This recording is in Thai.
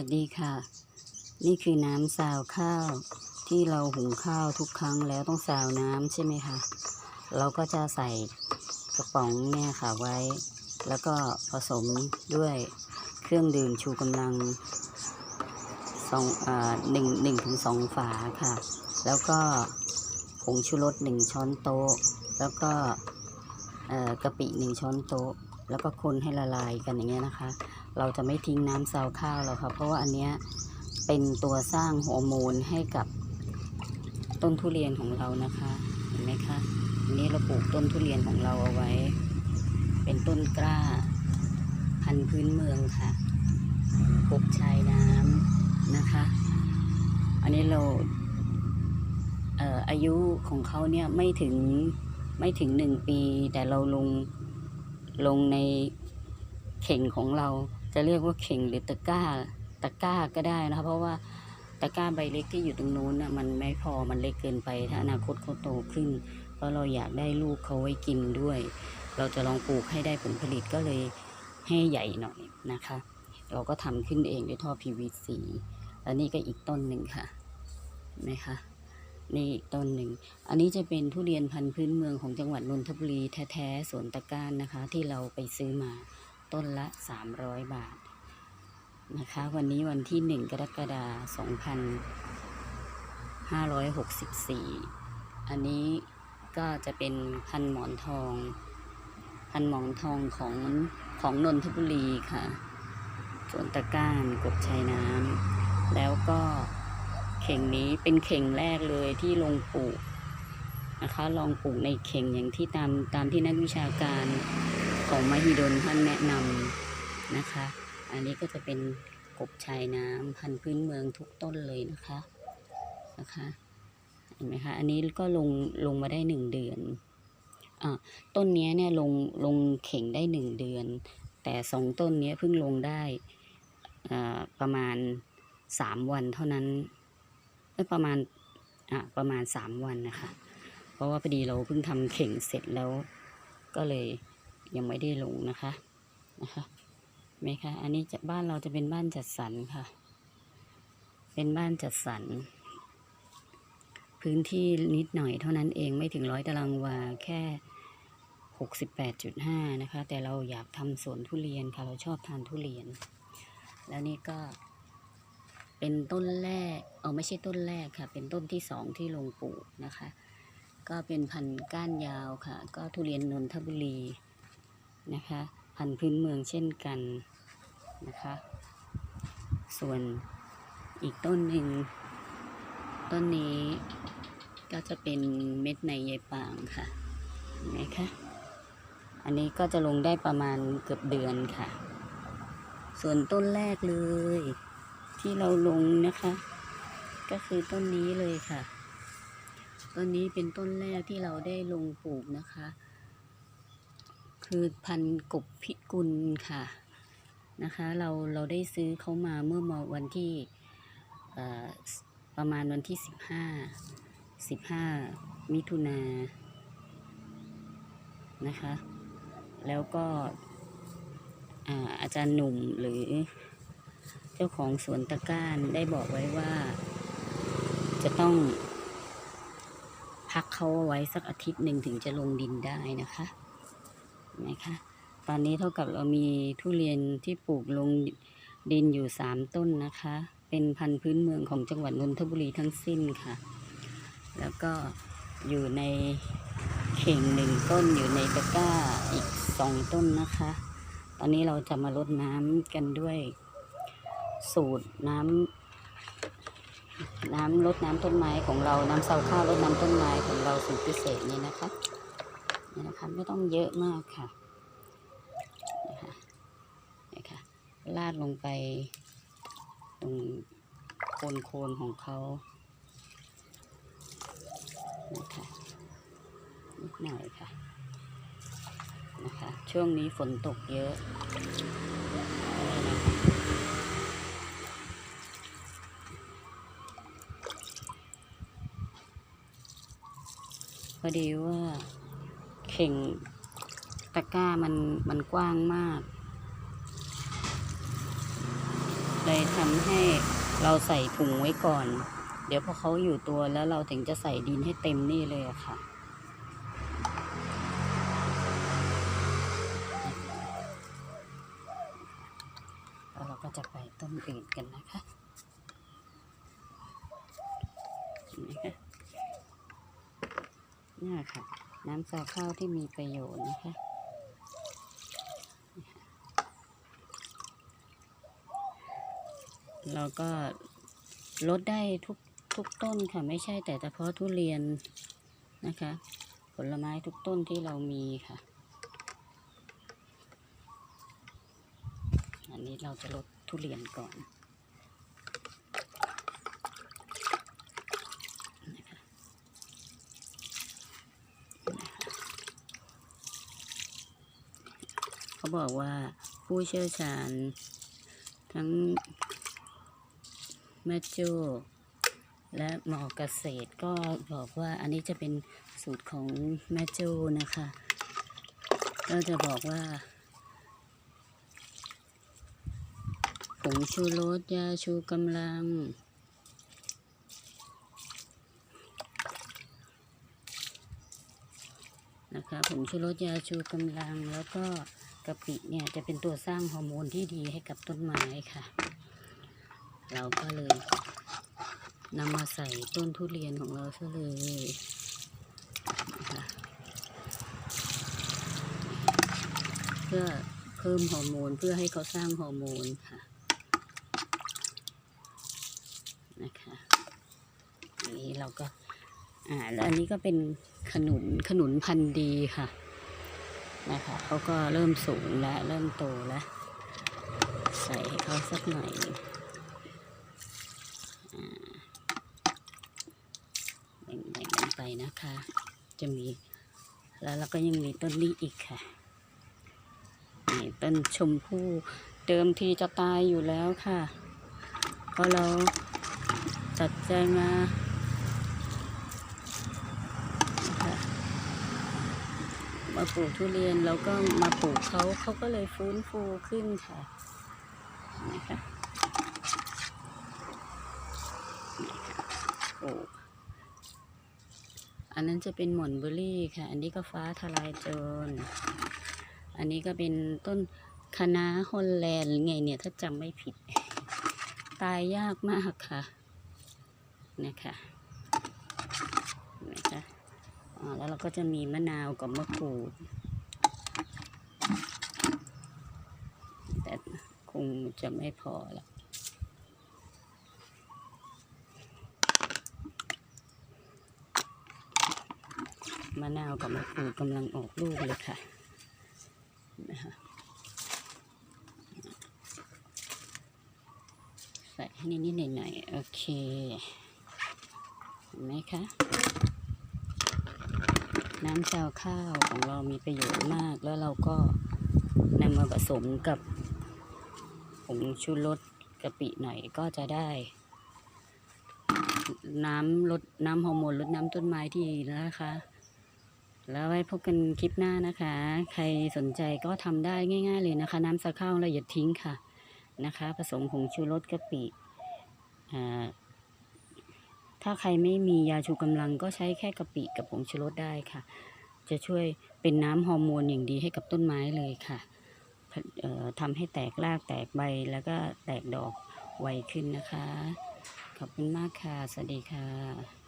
วัสดีค่ะ นี่คือน้ำซาวข้าว ที่เราหุงข้าวทุกครั้งแล้วต้องซาวน้ำใช่ไหมคะเราก็จะใส่กระป๋องเนี่ยค่ะไว้ แล้วก็ผสมด้วยเครื่องดื่มชูกำลังสองอ่าหนึ่งหนึ่งถึงสองฝาค่ะ แล้วก็ผงชูรสหนึ่งช้อนโต๊ะ แล้วก็อ่อกะปิหนึ่งช้อนโต๊ะ แล้วก็คนให้ละลายกันอย่างเงี้ยนะคะ เราจะไม่ทิ้งน้ำซาวข้าวหรอกค่ะเพราะว่าอันเนี้ยเป็นตัวสร้างฮอร์โมนให้กับต้นทุเรียนของเรานะคะเห็นไหมคะอันนี้เราปลูกต้นทุเรียนของเราเอาไว้ เป็นต้นกล้า พันธุ์พื้นเมืองค่ะปลูกชายน้ำนะคะ อันนี้เราเอ่ออายุของเขาเนี่ยไม่ถึงไม่ถึงหนึ่งปี แต่เราลงลงในเข่งของเรา จะเรียกว่าเข่งหรือตะกร้าตะกร้าก็ได้นะคะเพราะว่าตะกร้าใบเล็กที่อยู่ตรงนู้นน่ะมันไม่พอมันเล็กเกินไป ถ้าอนาคตเขาโตขึ้น เพราะเราอยากได้ลูกเขาไว้กินด้วย เราจะลองปลูกให้ได้ผลผลิตก็เลยให้ใหญ่หน่อยนะคะ เราก็ทำขึ้นเองด้วยท่อ PVC แล้วนี่ก็อีกต้นหนึ่งค่ะนไหมคะนี่อีกต้นหนึ่ง อันนี้จะเป็นทุเรียนพันธุ์พื้นเมืองของจังหวัดนนทบุรีแท้ๆสวนตะกร้านนะคะ ที่เราไปซื้อมา ต้นละ 300 บาท นะคะ วันนี้วันที่ 1 กรกฎาคม2564 อันนี้ก็จะเป็นพันหมอนทอง พันหมอนทองของของนนทบุรีค่ะสวนตะก้านกบชายน้ำแล้วก็เข่งนี้เป็นเข่งแรกเลยที่ลงปลูก นะคะ ลองปลูกในเข่งอย่างที่ตามตามที่นักวิชาการของมหิดลท่านแนะนำนะคะ อันนี้ก็จะเป็นกบชายน้ำพันธุ์พื้นเมืองทุกต้นเลยนะคะนะคะเห็นไหมคะ อันนี้ก็ลงลงมาได้หนึ่งเดือนอ่าต้นนี้เนี่ยลงลงเข่งได้หนึ่งเดือน แต่สองต้นนี้เพิ่งลงได้อ่าประมาณสามวันเท่านั้นประมาณอ่าประมาณสามวันนะคะ เพราะว่าพอดีเราเพิ่งทำเข่งเสร็จแล้ว ก็เลยยังไม่ได้ลงนะคะนะคะไหมคะอันนี้จะบ้านเราจะเป็นบ้านจัดสรรค่ะ เป็นบ้านจัดสรรพื้นที่นิดหน่อยเท่านั้นเองไม่ถึงร้อยตารางวาแค่หกสิบแปดจุดห้านะคะ แต่เราอยากทำสวนทุเรียนค่ะ เราชอบทานทุเรียน แล้วนี่ก็เป็นต้นแรก เออไม่ใช่ต้นแรกค่ะ เป็นต้นที่สองที่ลงปลูกนะคะ ก็เป็นพันธุ์ก้านยาวค่ะ ก็ทุเรียนนนทบุรีนะคะ พันธุ์พื้นเมืองเช่นกันนะคะ ส่วนอีกต้นหนึ่ง ต้นนี้ก็จะเป็นเม็ดในยายปางค่ะเห็นไหมคะ อันนี้ก็จะลงได้ประมาณเกือบเดือนค่ะ ส่วนต้นแรกเลย ที่เราลงนะคะ ก็คือต้นนี้เลยค่ะ ต้นนี้เป็นต้นแรกที่เราได้ลงปลูกนะคะ คือพันกบพิกุลค่ะนะคะ เราเราได้ซื้อเขามาเมื่อมาวันที่ประมาณวันที่สิบห้าสิบห้ามิถุนานะคะ แล้วก็อาอาจารย์หนุ่มหรือเจ้าของสวนตะก้านได้บอกไว้ว่าจะต้อง พักเขาไว้สักอาทิตย์หนึ่งถึงจะลงดินได้นะคะนะคะตอนนี้เท่ากับเรามีทุเรียนที่ปลูกลงดินอยู่สามต้นนะคะ เป็นพันธุ์พื้นเมืองของจังหวัดนนทบุรีทั้งสิ้นค่ะ แล้วก็อยู่ในเข่งหนึ่งต้นอยู่ในตะกร้าอีกสองต้นนะคะ ตอนนี้เราจะมารดน้ำกันด้วยสูตรน้ำ น้ำรดน้ำต้นไม้ของเราน้ำเสาข้าวรดน้ำต้นไม้ของเราสูตรพิเศษนี้นะคะนี่นะคะไม่ต้องเยอะมากค่ะนะคะนี่ค่ะลาดลงไป ตรงโคนโคนของเขานะคะนิดหน่อยค่ะนะคะช่วงนี้ฝนตกเยอะนี่นะคะ พ อดีว่า เข่งตะกร้ามันมันกว้างมาก เลยทำให้เราใส่ถุงไว้ก่อน เดี๋ยวพอเขาอยู่ตัวแล้วเราถึงจะใส่ดินให้เต็มนี่เลยอะค่ะแล้วเราก็จะไปต้นอื่นกันนะคะเห็นไหมคะ นี่ค่ะ น้ำซาวข้าวที่มีประโยชน์นะคะเราก็ลดได้ทุกทุกต้นค่ะ ไม่ใช่แต่เฉพาะทุเรียนนะคะ ผลไม้ทุกต้นที่เรามีค่ะ อันนี้เราจะลดทุเรียนก่อนนะคะเขา บอกว่าผู้เชี่ยวชาญ ทั้งแม่โจ้และหมอเกษตรก็บอกว่าอันนี้จะเป็นสูตรของแม่โจ้นะคะ ก็จะบอกว่าผงชูรสยาชูกำลัง นะคะผงชูรสยาชูกำลังแล้วก็ กะปิเนี่ยจะเป็นตัวสร้างฮอร์โมนที่ดีให้กับต้นไม้ค่ะ เราก็เลยนำมาใส่ต้นทุเรียนของเราซะเลยเพื่อเพิ่มฮอร์โมนเพื่อให้เขาสร้างฮอร์โมนค่ะนะคะอันนี้เราก็อ่าแล้วอันนี้ก็เป็นขนุนขนุนพันธุ์ดีค่ะ นะคะเขาก็เริ่มสูงแล้วเริ่มโตแล้ว ใส่ให้เขาสักหน่อยแบ่งๆกันไปนะคะ จะมีแล้วเราก็ยังมีต้นนี้อีกค่ะนี่ต้นชมพู่เดิมทีจะตายอยู่แล้วค่ะเพราะเราตัดใจมานะคะ มาปลูกทุเรียนแล้วก็มาปลูกเขาเขาก็เลยฟื้นฟูขึ้นค่ะนะคะปลูกอันนั้นจะเป็นหม่อนเบอร์รี่ค่ะ อันนี้ก็ฟ้าทลายโจร อันนี้ก็เป็นต้นคะน้าฮอลแลนด์ไงเนี่ยถ้าจำไม่ผิด ตายยากมากค่ะนะคะนะคะอ่า แล้วเราก็จะมีมะนาวกับมะกรูด แต่คงจะไม่พอละมะนาวกับมะกรูดกำลังออกลูกเลยค่ะนะคะใส่ให้นิดๆหน่อยๆโอเคเห็นไหมคะ น้ำซาวข้าวของเรามีประโยชน์มาก แล้วเราก็นำมาผสมกับผงชูรสกะปิหน่อยก็จะได้ น้ำลดน้ำฮอร์โมนลดน้ำต้นไม้ที่ดีนะคะ แล้วไว้พบกันคลิปหน้านะคะ ใครสนใจก็ทำได้ง่าย ๆ เลยนะคะ น้ำซาวข้าวเราอย่าทิ้งค่ะนะคะ ผสมผงชูรสกะปิอ่า ถ้าใครไม่มียาชูกำลังก็ใช้แค่กะปิกับผงชูรสได้ค่ะ จะช่วยเป็นน้ำฮอร์โมนอย่างดีให้กับต้นไม้เลยค่ะทำให้แตกรากแตกใบแล้วก็แตกดอกไวขึ้นนะคะ ขอบคุณมากค่ะ สวัสดีค่ะ